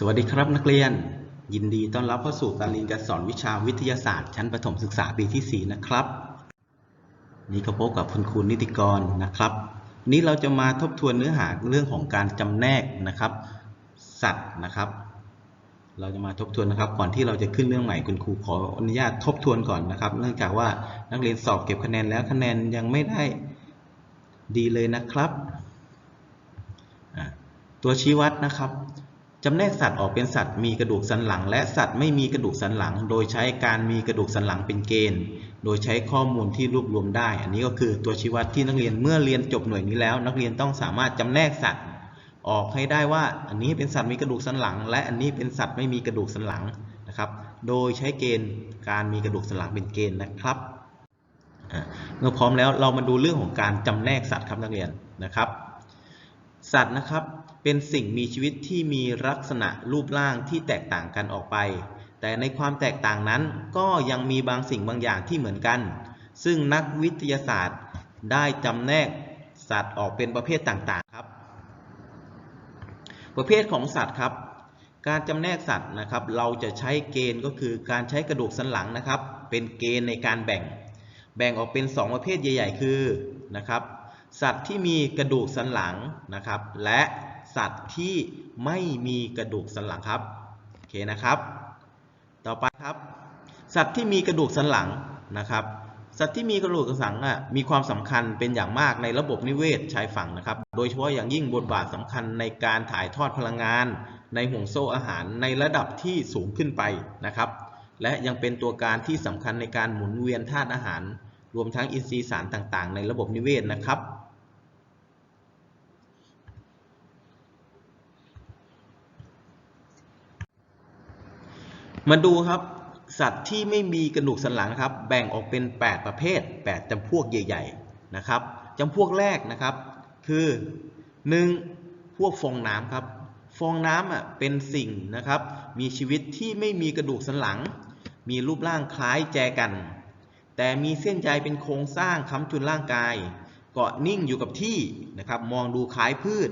สวัสดีครับนักเรียน ยินดีต้อนรับเข้าสู่การเรียนการสอนวิชาวิทยาศาสตร์ชั้นประถมศึกษาปีที่ 4 นะครับ นี่ก็พบกับคุณครูนิติกรนะครับ นี้เราจะมาทบทวนเนื้อหาเรื่องของการจำแนกนะครับ สัตว์นะครับ เราจะมาทบทวนนะครับ ก่อนที่เราจะขึ้นเรื่องใหม่คุณครูขออนุญาตทบทวนก่อนนะครับ เนื่องจากว่านักเรียนสอบเก็บคะแนนแล้วคะแนนยังไม่ได้ดีเลยนะครับ ตัวชี้วัดนะครับ จำแนกสัตว์ออกเป็นสัตว์มีกระดูกสันหลัง และสัตว์ไม่มีกระดูกสันหลัง โดยใช้การมีกระดูกสันหลังเป็นเกณฑ์ โดยใช้ข้อมูลที่รวบรวมได้ อันนี้ก็คือตัวชี้วัดที่นักเรียนเมื่อเรียนจบหน่วยนี้แล้ว นักเรียนต้องสามารถจำแนกสัตว์ออกให้ได้ว่า อันนี้เป็นสัตว์มีกระดูกสันหลัง และอันนี้เป็นสัตว์ไม่มีกระดูกสันหลังนะครับ โดยใช้เกณฑ์การมีกระดูกสันหลังเป็นเกณฑ์นะครับเมื่อพร้อมแล้วเรามาดูเรื่องของการจำแนกสัตว์ครับนักเรียนนะครับ สัตว์นะครับ เป็นสิ่งมีชีวิตที่มีลักษณะรูปร่างที่แตกต่างกันออกไป แต่ในความแตกต่างนั้นก็ยังมีบางสิ่งบางอย่างที่เหมือนกัน ซึ่งนักวิทยาศาสตร์ ได้จำแนกสัตว์ออกเป็นประเภทต่างๆครับ ประเภทของสัตว์ครับ การจำแนกสัตว์นะครับ เราจะใช้เกณฑ์ก็คือการใช้กระดูกสันหลังนะครับ เป็นเกณฑ์ในการแบ่ง แบ่งออกเป็น 2 ประเภทใหญ่ ๆ คือนะครับสัตว์ที่มีกระดูกสันหลังนะครับ และ สัตว์ที่ไม่มีกระดูกสันหลังครับโอเคนะครับ ต่อไปครับ สัตว์ที่มีกระดูกสันหลังนะครับ สัตว์ที่มีกระดูกสันหลังอะมีความสำคัญเป็นอย่างมากในระบบนิเวศชายฝั่งนะครับ โดยเฉพาะอย่างยิ่งบทบาทสำคัญในการถ่ายทอดพลังงาน ในห่วงโซ่อาหารในระดับที่สูงขึ้นไปนะครับ และยังเป็นตัวการที่สำคัญในการหมุนเวียนธาตุอาหาร รวมทั้งอินทรีย์สารต่างๆ ในระบบนิเวศนะครับ มาดูครับสัตว์ที่ไม่มีกระดูกสันหลังครับ แบ่งออกเป็น 8 ประเภท 8จำพวกใหญ่ๆนะครับจำพวกแรกนะครับ คือ 1. พวกฟองน้ำครับ ฟองน้ำอะเป็นสิ่งนะครับ มีชีวิตที่ไม่มีกระดูกสันหลัง มีรูปร่างคล้ายแจกัน แต่มีเส้นใยเป็นโครงสร้างค้ำจุนร่างกาย เกาะนิ่งอยู่กับที่นะครับ มองดูคล้ายพืช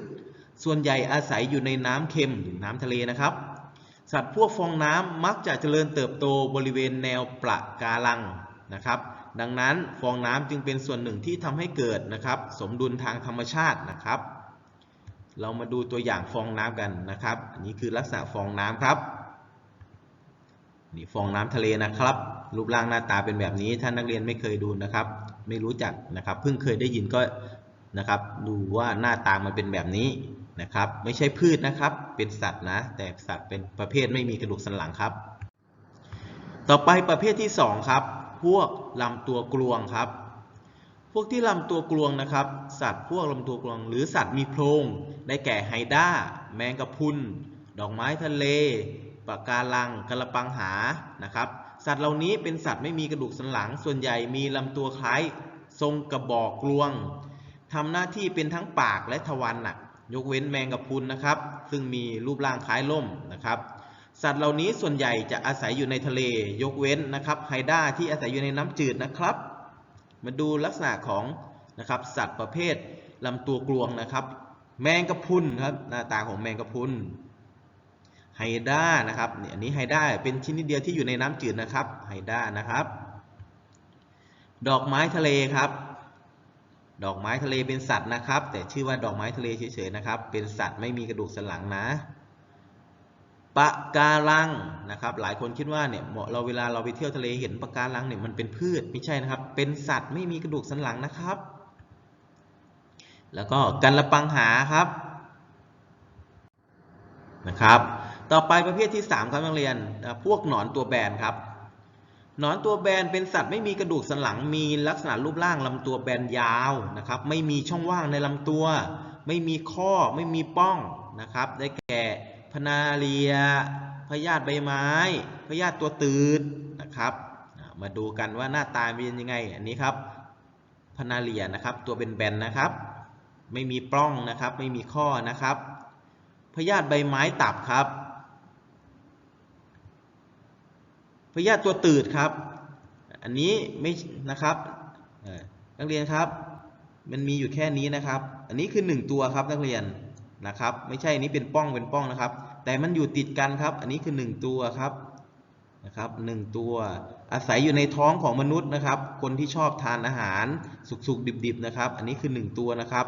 ส่วนใหญ่อาศัยอยู่ในน้ำเค็มหรือน้ำทะเลนะครับ สัตว์พวกฟองน้ำมักจะเจริญเติบโตบริเวณแนวประการังนะครับ ดังนั้นฟองน้ำจึงเป็นส่วนหนึ่งที่ทำให้เกิดนะครับ สมดุลทางธรรมชาตินะครับ เรามาดูตัวอย่างฟองน้ำกันนะครับ อันนี้คือลักษณะฟองน้ำครับนี่ฟองน้ำทะเลนะครับ รูปร่างหน้าตาเป็นแบบนี้ถ้านักเรียนไม่เคยดูนะครับ ไม่รู้จักนะครับ เพิ่งเคยได้ยินก็นะครับ ดูว่าหน้าตามันเป็นแบบนี้ นะครับ ไม่ใช่พืชนะครับ เป็นสัตว์นะ แต่สัตว์เป็นประเภทไม่มีกระดูกสันหลังครับ ต่อไปประเภทที่ 2 ครับ พวกลำตัวกลวงครับ พวกที่ลำตัวกลวงนะครับ สัตว์พวกลำตัวกลวง หรือสัตว์มีโพรง ได้แก่ไฮด้า แมงกะพรุน ดอกไม้ทะเลปะการังกระปังหา นะครับ สัตว์เหล่านี้เป็นสัตว์ไม่มีกระดูกสันหลัง ส่วนใหญ่มีลำตัวคล้าย ทรงกระบอกกลวงทำหน้าที่เป็นทั้งปากและทวารหนัก ยกเว้นแมงกะพรุนนะครับ ซึ่งมีรูปร่างคล้ายล่มนะครับ สัตว์เหล่านี้ส่วนใหญ่จะอาศัยอยู่ในทะเล ยกเว้นนะครับไฮด้าที่อาศัยอยู่ในน้ำจืดนะครับ มาดูลักษณะของนะครับสัตว์ประเภทลำตัวกลวงนะครับ แมงกะพรุนครับหน้าตาของแมงกะพรุนไฮด้านะครับเนี่ยอันนี้ไฮด้าเป็นชนิดเดียวที่อยู่ในน้ำจืดนะครับไฮด้านะครับ ดอกไม้ทะเลครับ ดอกไม้ทะเลเป็นสัตว์นะครับ แต่ชื่อว่าดอกไม้ทะเลเฉยๆนะครับ เป็นสัตว์ไม่มีกระดูกสันหลังนะปะการังนะครับ หลายคนคิดว่าเนี่ยเราเวลาเราไปเที่ยวทะเลเห็นปะการังเนี่ยมันเป็นพืชไม่ใช่นะครับ เป็นสัตว์ไม่มีกระดูกสันหลังนะครับ แล้วก็กันละปังหาครับนะครับ ต่อไปประเภทที่ 3 ครับนักเรียนพวกหนอนตัวแบนครับ หนอนตัวแบนเป็นสัตว์ไม่มีกระดูกสันหลังมีลักษณะรูปร่างลำตัวแบนยาวนะครับ ไม่มีช่องว่างในลำตัว ไม่มีข้อไม่มีป้องนะครับ ได้แก่พนาเลียพยาธิใบไม้พยาธิตัวตืดนะครับ มาดูกันว่าหน้าตาเป็นยังไง อันนี้ครับพนาเลียนะครับ ตัวเป็นแบนนะครับ ไม่มีปล้องนะครับ ไม่มีข้อนะครับพยาธิใบไม้ตับครับ พยาธิตัวตืดครับ อันนี้ไม่นะครับนักเรียนครับ มันมีอยู่แค่นี้นะครับ อันนี้คือ 1 ตัวครับนักเรียนนะครับ ไม่ใช่อันนี้เป็นป้องเป็นป้องนะครับ แต่มันอยู่ติดกันครับ อันนี้คือ 1 ตัวครับนะครับหนึ่งตัว อาศัยอยู่ในท้องของมนุษย์นะครับ คนที่ชอบทานอาหารสุกๆดิบๆนะครับ อันนี้คือ 1 ตัวนะครับ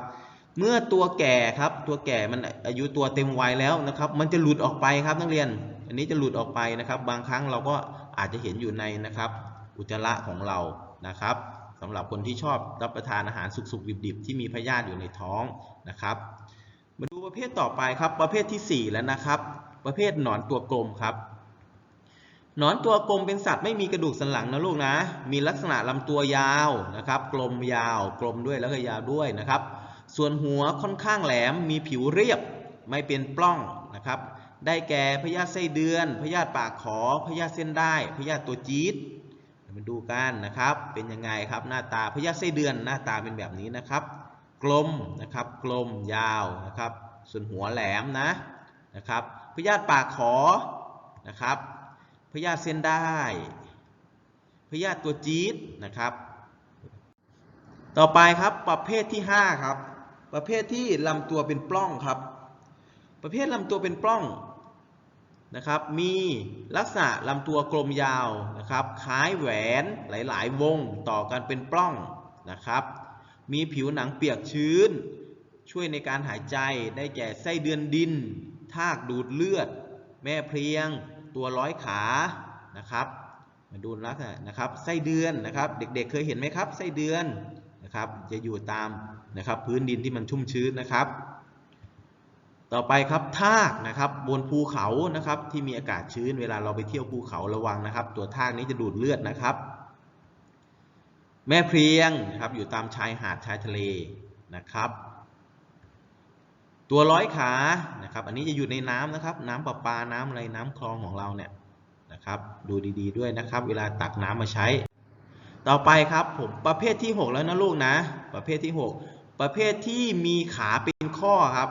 เมื่อตัวแก่ครับ ตัวแก่มันอายุตัวเต็มวัยแล้วนะครับ มันจะหลุดออกไปครับนักเรียน อันนี้จะหลุดออกไปนะครับ บางครั้งเราก็ อาจจะเห็นอยู่ในนะครับอุจจาระของเรานะครับสำหรับคนที่ชอบรับประทานอาหารสุกๆดิบๆ ที่มีพยาธิอยู่ในท้องนะครับ มาดูประเภทต่อไปครับประเภทที่ 4 แล้วนะครับ ประเภทหนอนตัวกลมครับหนอนตัวกลมเป็นสัตว์ไม่มีกระดูกสันหลังนะลูกนะ มีลักษณะลำตัวยาวนะครับ กลมยาวกลมด้วยแล้วก็ยาวด้วยนะครับ ส่วนหัวค่อนข้างแหลมมีผิวเรียบไม่เป็นปล้องนะครับ ได้แก่พยาธิไส้เดือน พยาธิปากขอ พยาธิเส้นได้ พยาธิตัวจี๊ดมาดูกันนะครับ เป็นยังไงครับหน้าตาพยาธิไส้เดือนหน้าตาเป็นแบบนี้นะครับ กลมนะครับ กลมยาวนะครับ ส่วนหัวแหลมนะนะครับ พยาธิปากขอนะครับ พยาธิเส้นได้ พยาธิตัวจี๊ดนะครับ ต่อไปครับประเภทที่ 5 ครับ ประเภทที่ลำตัวเป็นปล้องครับประเภทลำตัวเป็นปล้อง นะครับมีลักษณะลำตัวกลมยาวนะครับคล้ายแหวนหลาย ๆ วงต่อกันเป็นปล้องนะครับ มีผิวหนังเปียกชื้น ช่วยในการหายใจได้แก่ไส้เดือนดิน ทากดูดเลือด แม่เพลียง ตัวร้อยขานะครับมาดูลักษณะนะครับไส้เดือนนะครับเด็กๆเคยเห็นไหมครับไส้เดือนนะครับจะอยู่ตามนะครับพื้นดินที่มันชุ่มชื้นนะครับ ต่อไปครับทากนะครับบนภูเขานะครับที่มีอากาศชื้นเวลาเราไปเที่ยวภูเขาระวังนะครับ ตัวทากนี้จะดูดเลือดนะครับ แม่เพลียงนะครับอยู่ตามชายหาดชายทะเลนะครับ ตัวร้อยขานะครับ อันนี้จะอยู่ในน้ำนะครับ น้ำประปาน้ำอะไรน้ำคลองของเราเนี่ยนะครับ ดูดีๆด้วยนะครับ เวลาตักน้ำมาใช้ ต่อไปครับผมประเภทที่ 6 แล้วนะลูกนะ ประเภทที่ 6 ประเภทที่มีขาเป็นข้อครับ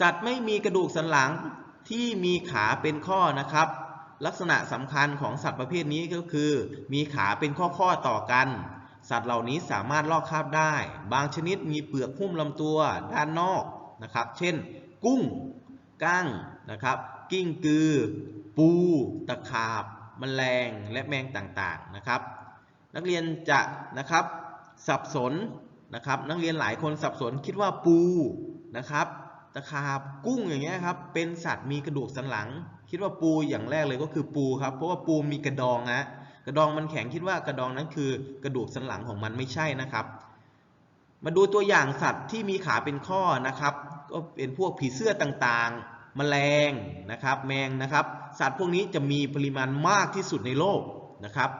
สัตว์ไม่มีกระดูกสันหลังที่มีขาเป็นข้อนะครับ ลักษณะสำคัญของสัตว์ประเภทนี้ก็คือ มีขาเป็นข้อๆต่อกัน สัตว์เหล่านี้สามารถลอกคราบได้ บางชนิดมีเปลือกหุ้มลำตัวด้านนอกนะครับ เช่น กุ้งกั้งนะครับ กิ้งกือ ปู ตะขาบแมลงและแมงต่างๆนะครับ นักเรียนจะนะครับสับสนนะครับ นักเรียนหลายคนสับสนคิดว่าปูนะครับ ตะขาบกุ้งอย่างเงี้ยครับ เป็นสัตว์มีกระดูกสันหลัง คิดว่าปูอย่างแรกเลยก็คือปูครับ เพราะว่าปูมีกระดองนะกระดองมันแข็งคิดว่ากระดองนั้นคือกระดูกสันหลังของมันไม่ใช่นะครับ มาดูตัวอย่างสัตว์ที่มีขาเป็นข้อนะครับ ก็เป็นพวกผีเสื้อต่างๆแมลงนะครับ แมงนะครับ สัตว์พวกนี้จะมีปริมาณมากที่สุดในโลกนะครับ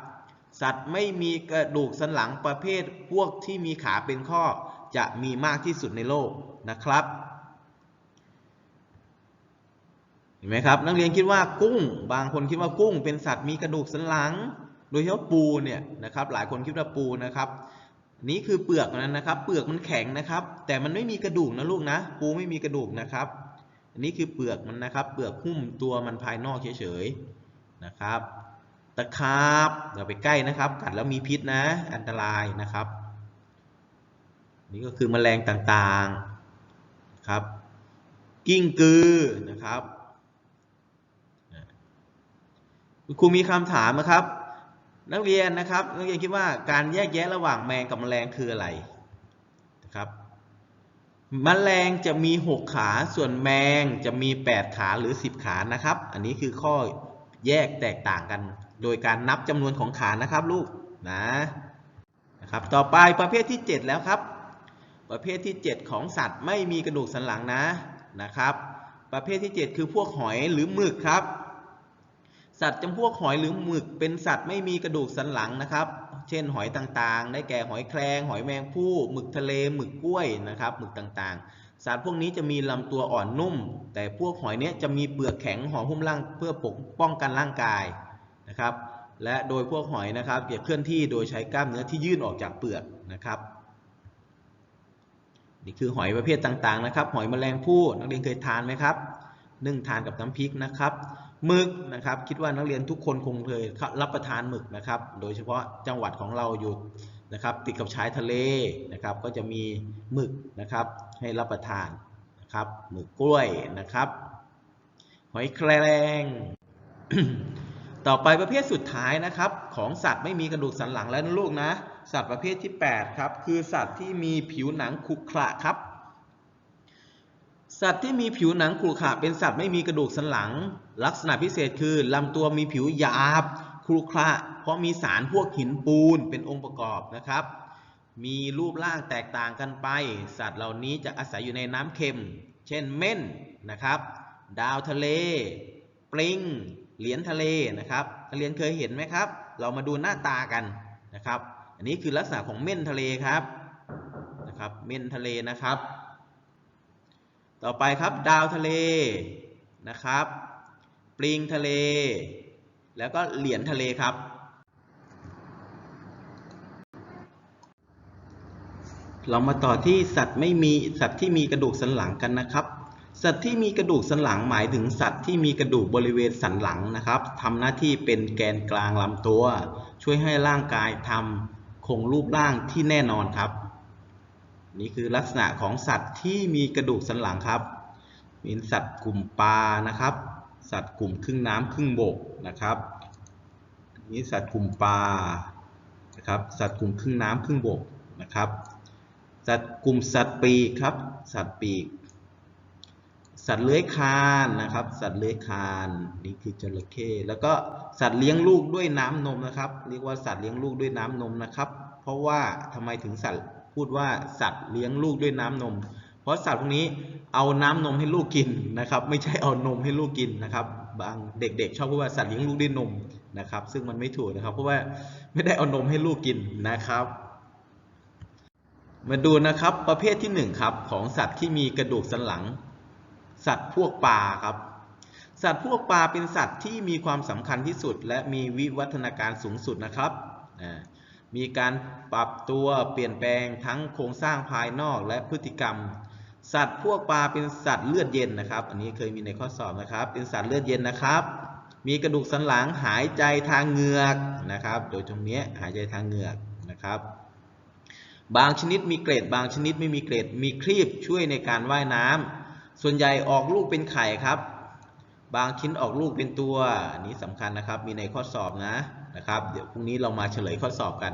สัตว์ไม่มีกระดูกสันหลังประเภทพวกที่มีขาเป็นข้อจะมีมากที่สุดในโลกนะครับ เห็นไหมครับ นักเรียนคิดว่ากุ้ง บางคนคิดว่ากุ้ง เป็นสัตว์มีกระดูกสันหลัง โดยเฉพาะปูเนี่ยนะครับหลายคนคิดว่าปูนะครับ นี่คือเปลือกนั้นนะครับ เปลือกมันแข็งนะครับ แต่มันไม่มีกระดูกนะลูกนะ ปูไม่มีกระดูกนะครับอันนี้คือเปลือกมันนะครับ เปลือกหุ้มตัวมันภายนอกเฉยๆนะครับ ตะขาบอย่าไปใกล้นะครับ กัดแล้วมีพิษนะ อันตรายนะครับ นี่ก็คือแมลงต่างๆครับ กิ้งกือนะครับ ครูมีคำถามนะครับ นักเรียนนะครับนักเรียนคิดว่าการแยกแยะระหว่างแมงกับแมลงคืออะไรนะครับแมลงจะมี 6 ขาส่วนแมงจะมี 8 ขาหรือ 10 ขานะครับ อันนี้คือข้อแยกแตกต่างกัน โดยการนับจำนวนของขานะครับลูกนะนะครับ ต่อไปประเภทที่ 7 แล้วครับ ประเภทที่ 7 ของสัตว์ไม่มีกระดูกสันหลังนะนะครับ ประเภทที่ 7 คือพวกหอยหรือหมึกครับ สัตว์จำพวกหอยหรือหมึกเป็นสัตว์ไม่มีกระดูกสันหลังนะครับ เช่นหอยต่างๆ ได้แก่หอยแครงหอยแมงผู้หมึกทะเลหมึกกล้วยนะครับหมึกต่างๆ สัตว์พวกนี้จะมีลำตัวอ่อนนุ่ม แต่พวกหอยเนี้ยจะมีเปลือกแข็งห่อหุ้มร่างเพื่อปกป้องกันร่างกายนะครับ และโดยพวกหอยนะครับจะเคลื่อนที่โดยใช้กล้ามเนื้อที่ยื่นออกจากเปลือกนะครับนี่คือหอยประเภทต่างๆนะครับ หอยแมลงภู่นักเรียนเคยทานไหมครับนึ่งทานกับน้ำพริกนะครับ หมึกนะครับ คิดว่านักเรียนทุกคนคงเคยรับประทานหมึกนะครับ โดยเฉพาะจังหวัดของเราอยู่นะครับติดกับชายทะเลนะครับ ก็จะมีหมึกนะครับให้รับประทานนะครับหมึกกล้วยนะครับ หอยแครงต่อไปประเภทสุดท้ายนะครับ ของสัตว์ไม่มีกระดูกสันหลังแล้วนะลูกนะ สัตว์ประเภทที่ 8 ครับ คือสัตว์ที่มีผิวหนังขรุขระครับ สัตว์ที่มีผิวหนังขรุขระเป็นสัตว์ไม่มีกระดูกสันหลัง ลักษณะพิเศษคือลำตัวมีผิวหยาบขรุขระเพราะมีสารพวกหินปูนเป็นองค์ประกอบนะครับ มีรูปร่างแตกต่างกันไป สัตว์เหล่านี้จะอาศัยอยู่ในน้ำเค็ม เช่นเม่นนะครับ ดาวทะเล ปลิง เหรียญทะเลนะครับนักเรียนเคยเห็นไหมครับ เรามาดูหน้าตากันนะครับ อันนี้คือลักษณะของเม่นทะเลครับนะครับ เม่นทะเลนะครับ ต่อไปครับดาวทะเลนะครับ ปลิงทะเล แล้วก็เหรียญทะเลครับ เรามาต่อที่สัตว์ไม่มีสัตว์ที่มีกระดูกสันหลังกันนะครับ สัตว์ที่มีกระดูกสันหลังหมายถึงสัตว์ที่มีกระดูกบริเวณสันหลังนะครับทำหน้าที่เป็นแกนกลางลำตัว ช่วยให้ร่างกายทำคงรูปร่างที่แน่นอนครับ นี่คือลักษณะของสัตว์ที่มีกระดูกสันหลังครับเป็นสัตว์กลุ่มปลานะครับ สัตว์กลุ่มครึ่งน้ำครึ่งบกนะครับนี่สัตว์กลุ่มปลานะครับสัตว์กลุ่มครึ่งน้ำครึ่งบกนะครับ สัตว์กลุ่มสัตว์ปีกครับ สัตว์ปีก สัตว์เลื้อยคลานนะครับ สัตว์เลื้อยคลานนี่คือจระเข้แล้วก็สัตว์เลี้ยงลูกด้วยน้ำนมนะครับ เรียกว่าสัตว์เลี้ยงลูกด้วยน้ำนมนะครับ เพราะว่าทำไมถึงสัตว์พูดว่าสัตว์เลี้ยงลูกด้วยน้ำนม เพราะสัตว์พวกนี้เอาน้ำนมให้ลูกกินนะครับ ไม่ใช่เอานมให้ลูกกินนะครับ บางเด็กๆ ชอบพูดว่าสัตว์เลี้ยงลูกด้วยนมนะครับ ซึ่งมันไม่ถูกนะครับ เพราะว่าไม่ได้เอานมให้ลูกกินนะครับ มาดูนะครับประเภทที่หนึ่งครับของสัตว์ที่มีกระดูกสันหลัง สัตว์พวกปลาครับสัตว์พวกปลาเป็นสัตว์ที่มีความสำคัญที่สุด และมีวิวัฒนาการสูงสุดนะครับ มีการปรับตัวเปลี่ยนแปลงทั้งโครงสร้างภายนอกและพฤติกรรม สัตว์พวกปลาเป็นสัตว์เลือดเย็นนะครับ อันนี้เคยมีในข้อสอบนะครับ เป็นสัตว์เลือดเย็นนะครับ มีกระดูกสันหลังหายใจทางเหงือกนะครับ โดยตรงเนี้ยหายใจทางเหงือกนะครับ บางชนิดมีเกรด บางชนิดไม่มีเกรด มีครีบช่วยในการว่ายน้ำส่วนใหญ่ออกลูกเป็นไข่ครับ บางชิ้นออกลูกเป็นตัว อันนี้สำคัญนะครับ มีในข้อสอบนะนะครับ เดี๋ยวพรุ่งนี้เรามาเฉลยข้อสอบกัน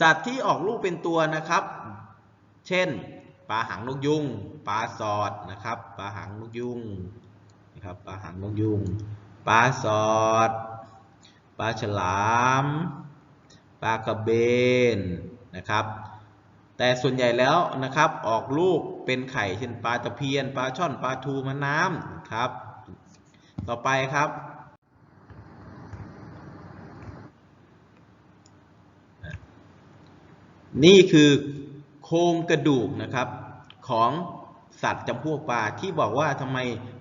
สัตว์ที่ออกลูกเป็นตัวนะครับ เช่น ปลาหางนกยุงปลาสอดนะครับปลาหางนกยุงนะครับปลาหางนกยุงปลาสอดปลาฉลามปลากระเบนนะครับ แต่ส่วนใหญ่แล้วนะครับออกลูกเป็นไข่เช่นปลาตะเพียนปลาช่อนปลาทูมะน้ำครับ ต่อไปครับนี่คือ โครงกระดูกนะครับของสัตว์จำพวกปลาที่บอกว่าทำไม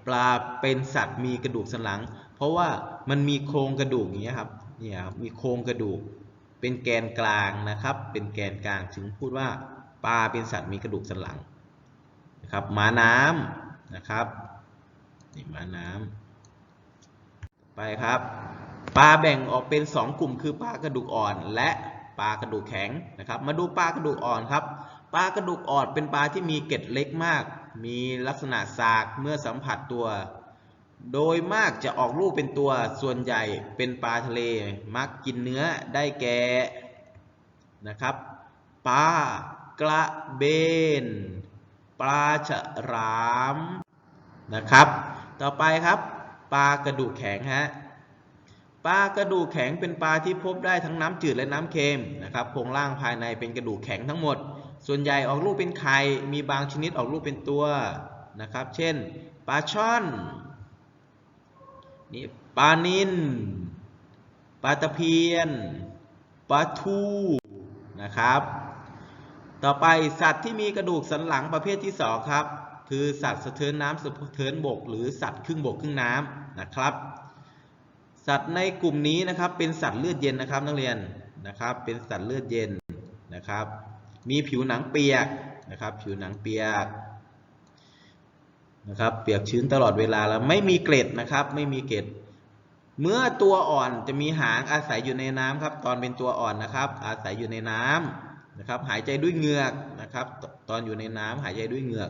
ปลาเป็นสัตว์มีกระดูกสันหลัง เพราะว่ามันมีโครงกระดูกอย่างนี้ครับเนี่ยครับมีโครงกระดูกเป็นแกนกลางนะครับ เป็นแกนกลางถึงพูดว่าปลาเป็นสัตว์มีกระดูกสันหลังนะครับม้าน้ำนะครับนี่ม้าน้ำไปครับปลาแบ่งออกเป็น 2 กลุ่มคือปลากระดูกอ่อน และปลากระดูกแข็งนะครับ มาดูปลากระดูกอ่อนครับ ลากระดูกอ่อนเป็นปลาที่มีเกล็ดเล็กมาก มีลักษณะสากเมื่อสัมผัสตัว โดยมากจะออกลูกเป็นตัวส่วนใหญ่เป็นปลาทะเล มักกินเนื้อได้แก่นะครับปลากระเบน ปลาฉลามนะครับ ต่อไปครับปลากระดูกแข็งฮะปลากระดูกแข็งเป็นปลาที่พบได้ทั้งน้ำจืดและน้ำเค็มนะครับโครงร่างภายในเป็นกระดูกแข็งทั้งหมด ส่วนใหญ่ออกลูกเป็นไข่ มีบางชนิดออกลูกเป็นตัวนะครับ เช่นปลาช่อนนี่ปลานิลปลาตะเพียนปลาทูนะครับ ต่อไปสัตว์ที่มีกระดูกสันหลังประเภทที่สองครับ คือสัตว์สะเทินน้ำสะเทินบก หรือสัตว์ครึ่งบกครึ่งน้ำนะครับ สัตว์ในกลุ่มนี้นะครับเป็นสัตว์เลือดเย็นนะครับนักเรียนนะครับ เป็นสัตว์เลือดเย็นนะครับ มีผิวหนังเปียกนะครับ ผิวหนังเปียกนะครับ เปียกชื้นตลอดเวลาแล้วไม่มีเกล็ดนะครับ ไม่มีเกล็ด เมื่อตัวอ่อนจะมีหางอาศัยอยู่ในน้ำครับ ตอนเป็นตัวอ่อนนะครับ อาศัยอยู่ในน้ำนะครับ หายใจด้วยเหงือกนะครับ ตอนอยู่ในน้ำหายใจด้วยเหงือก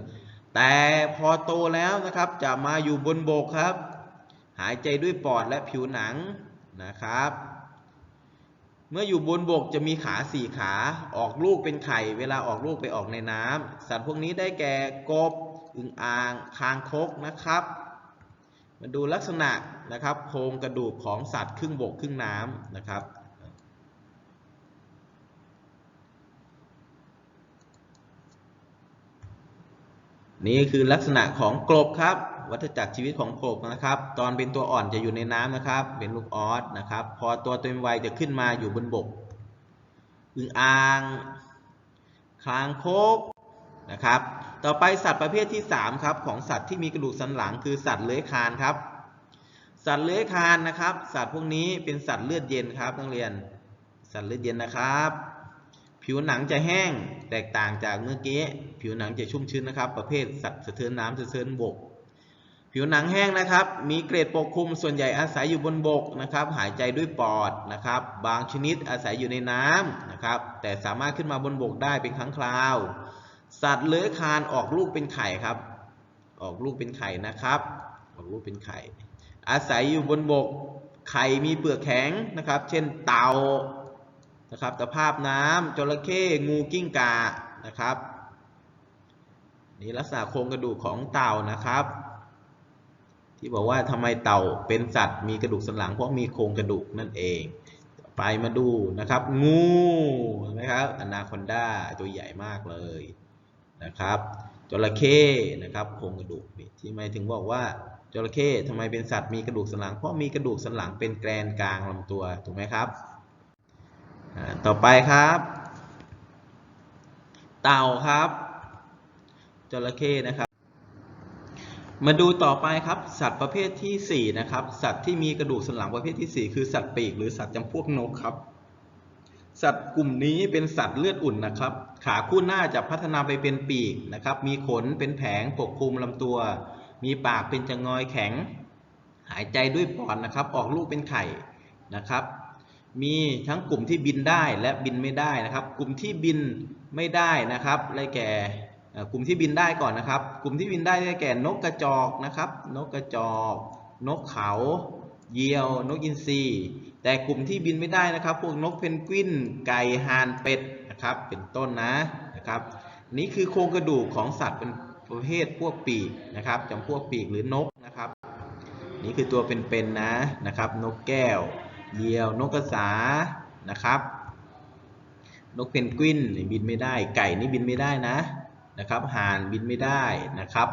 แต่พอโตแล้วนะครับจะมาอยู่บนบกครับ หายใจด้วยปอดและผิวหนังนะครับ เมื่ออยู่บนบกจะมีขาสี่ขาออกลูกเป็นไข่ เวลาออกลูกไปออกในน้ำสัตว์พวกนี้ได้แก่กบอึ่งอ่างคางคกนะครับ มาดูลักษณะนะครับ โครงกระดูกของสัตว์ครึ่งบกครึ่งน้ำนะครับ นี่คือลักษณะของกบครับ วัฏจักรชีวิตของกบนะครับ ตอนเป็นตัวอ่อนจะอยู่ในน้ำนะครับ เป็นลูกออสนะครับ พอตัวเต็มวัยจะขึ้นมาอยู่บนบกอึ่งอ่างคลางโคกนะครับ ต่อไปสัตว์ประเภทที่ 3 ครับ ของสัตว์ที่มีกระดูกสันหลังคือสัตว์เลื้อยคลานครับ สัตว์เลื้อยคลานนะครับ สัตว์พวกนี้เป็นสัตว์เลือดเย็นครับนักเรียน สัตว์เลือดเย็นนะครับ ผิวหนังจะแห้งแตกต่างจากเมื่อกี้ ผิวหนังจะชุ่มชื้นนะครับ ประเภทสัตว์สะเทือนน้ำสะเทือนบก ผิวหนังแห้งนะครับ มีเกรดปกคลุมส่วนใหญ่อาศัยอยู่บนบกนะครับ หายใจด้วยปอดนะครับ บางชนิดอาศัยอยู่ในน้ำนะครับ แต่สามารถขึ้นมาบนบกได้เป็นครั้งคราว สัตว์เลื้อยคลานออกลูกเป็นไข่ครับ ออกลูกเป็นไข่นะครับ ออกลูกเป็นไข่ อาศัยอยู่บนบก ไข่มีเปลือกแข็งนะครับ เช่นเต่านะครับ ตะภาพน้ำจระเข้ งูกิ้งกานะครับ นี่ลักษณะโครงกระดูกของเต่านะครับ ที่บอกว่าทำไมเต่าเป็นสัตว์มีกระดูกสันหลังเพราะมีโครงกระดูกนั่นเอง ไปมาดูนะครับ งูนะครับอนาคอนดาตัวใหญ่มากเลยนะครับจระเข้นะครับโครงกระดูกที่หมายถึงบอกว่าจระเข้ทำไมเป็นสัตว์มีกระดูกสันหลัง เพราะมีกระดูกสันหลังเป็นแกนกลางลำตัวถูกไหมครับต่อไปครับ เต่าครับจระเข้นะครับ มาดูต่อไปครับสัตว์ประเภททีสี่ 4 นะครับ สัตว์ที่มีกระดูกสันหลังประเภทที่ 4 คือสัตว์ปีกหรือสัตว์จำพวกนกครับ สัตว์กลุ่มนี้เป็นสัตว์เลือดอุ่นนะครับ ขาคู่หน้าจะพัฒนาไปเป็นปีกนะครับ มีขนเป็นแผงปกคลุมลำตัว มีปากเป็นจงอยแข็ง หายใจด้วยปอดนะครับ ออกลูกเป็นไข่นะครับ มีทั้งกลุ่มที่บินได้และบินไม่ได้นะครับ กลุ่มที่บินไม่ได้นะครับได้แก่ กลุ่มที่บินได้ก่อนนะครับ กลุ่มที่บินได้ได้แก่นกกระจอกนะครับ นกกระจอก นกเขา เหยี่ยว นกอินทรีแต่กลุ่มที่บินไม่ได้นะครับ พวกนกเพนกวิน ไก่ห่านเป็ดนะครับ เป็นต้นนะนะครับ นี่คือโครงกระดูกของสัตว์เป็นประเภทพวกปีกนะครับจำพวกปีกหรือนกนะครับ นี่คือตัวเป็นๆนะนะครับ นกแก้ว เหยี่ยว นกกระสานะครับ นกเพนกวินบินไม่ได้ ไก่นี่บินไม่ได้นะ นะครับห่านบินไม่ได้นะครับ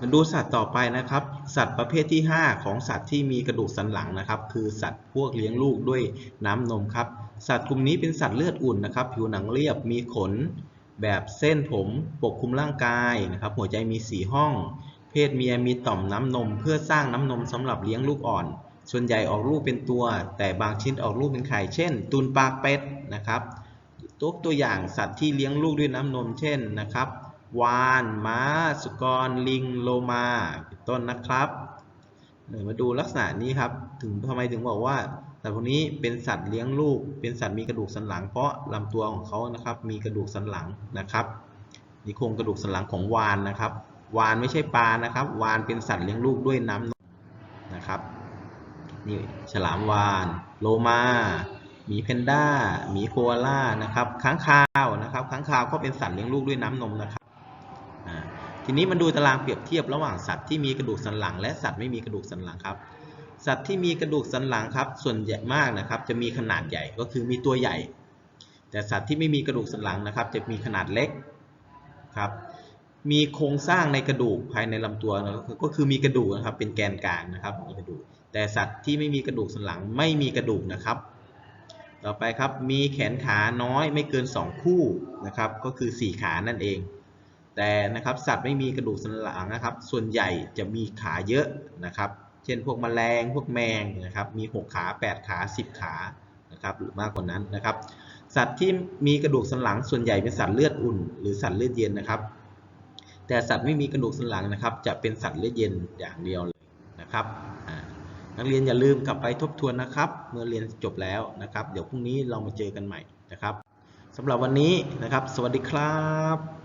มาดูสัตว์ต่อไปนะครับ สัตว์ประเภทที่ 5 ของสัตว์ที่มีกระดูกสันหลังนะครับ คือสัตว์พวกเลี้ยงลูกด้วยน้ำนมครับ สัตว์กลุ่มนี้เป็นสัตว์เลือดอุ่นนะครับ ผิวหนังเรียบมีขน แบบเส้นผมปกคลุมร่างกายนะครับ หัวใจมีสีห้อง เพศเมียมีต่อมน้ำนม เพื่อสร้างน้ำนมสำหรับเลี้ยงลูกอ่อน ส่วนใหญ่ออกลูกเป็นตัว แต่บางชิ้นออกลูกเป็นไข่เช่นตุนปากเป็ดนะครับ ตัวตัวอย่างสัตว์ที่เลี้ยงลูกด้วยน้ำนมเช่นนะครับ วาน ม้า สุกร ลิง โลมาเป็นต้นนะครับเดี๋ยวมาดูลักษณะนี้ครับ ถึงทำไมถึงบอกว่าสัตว์พวกนี้เป็นสัตว์เลี้ยงลูก เป็นสัตว์มีกระดูกสันหลัง เพราะลำตัวของเขานะครับ มีกระดูกสันหลังนะครับนี่โครงกระดูกสันหลังของวานนะครับ วานไม่ใช่ปลานะครับ วานเป็นสัตว์เลี้ยงลูกด้วยน้ำนมนะครับ นี่ฉลามวาน โลมา มีแพนด้าหมีโคอาล่านะครับค้างคาวนะครับค้างคาวก็เป็นสัตว์เลี้ยงลูกด้วยน้ำนมนะครับทีนี้มาดูตารางเปรียบเทียบระหว่างสัตว์ที่มีกระดูกสันหลัง และสัตว์ไม่มีกระดูกสันหลังครับ สัตว์ที่มีกระดูกสันหลังครับ ส่วนใหญ่มากนะครับ จะมีขนาดใหญ่ก็คือมีตัวใหญ่ แต่สัตว์ที่ไม่มีกระดูกสันหลังนะครับ จะมีขนาดเล็กครับมีโครงสร้างในกระดูกภายในลำตัวนะก็คือมีกระดูกนะครับเป็นแกนกลางนะครับมีกระดูกแต่สัตว์ที่ไม่มีกระดูกสันหลังไม่มีกระดูกนะครับ ต่อไปครับมีแขนขาน้อยไม่เกิน 2 คู่นะครับก็คือ 4 ขานั่นเอง แต่นะครับสัตว์ไม่มีกระดูกสันหลังนะครับ ส่วนใหญ่จะมีขาเยอะนะครับ เช่นพวกแมลงพวกแมงนะครับมี 6 ขา 8 ขา 10 ขานะครับหรือมากกว่านั้นนะครับ สัตว์ที่มีกระดูกสันหลังส่วนใหญ่เป็นสัตว์เลือดอุ่น หรือสัตว์เลือดเย็นนะครับ แต่สัตว์ไม่มีกระดูกสันหลังนะครับ จะเป็นสัตว์เลือดเย็นอย่างเดียวเลยนะครับ นักเรียนอย่าลืมกลับไปทบทวนนะครับ เมื่อเรียนจบแล้วนะครับ เดี๋ยวพรุ่งนี้เรามาเจอกันใหม่นะครับสำหรับวันนี้นะครับ สวัสดีครับ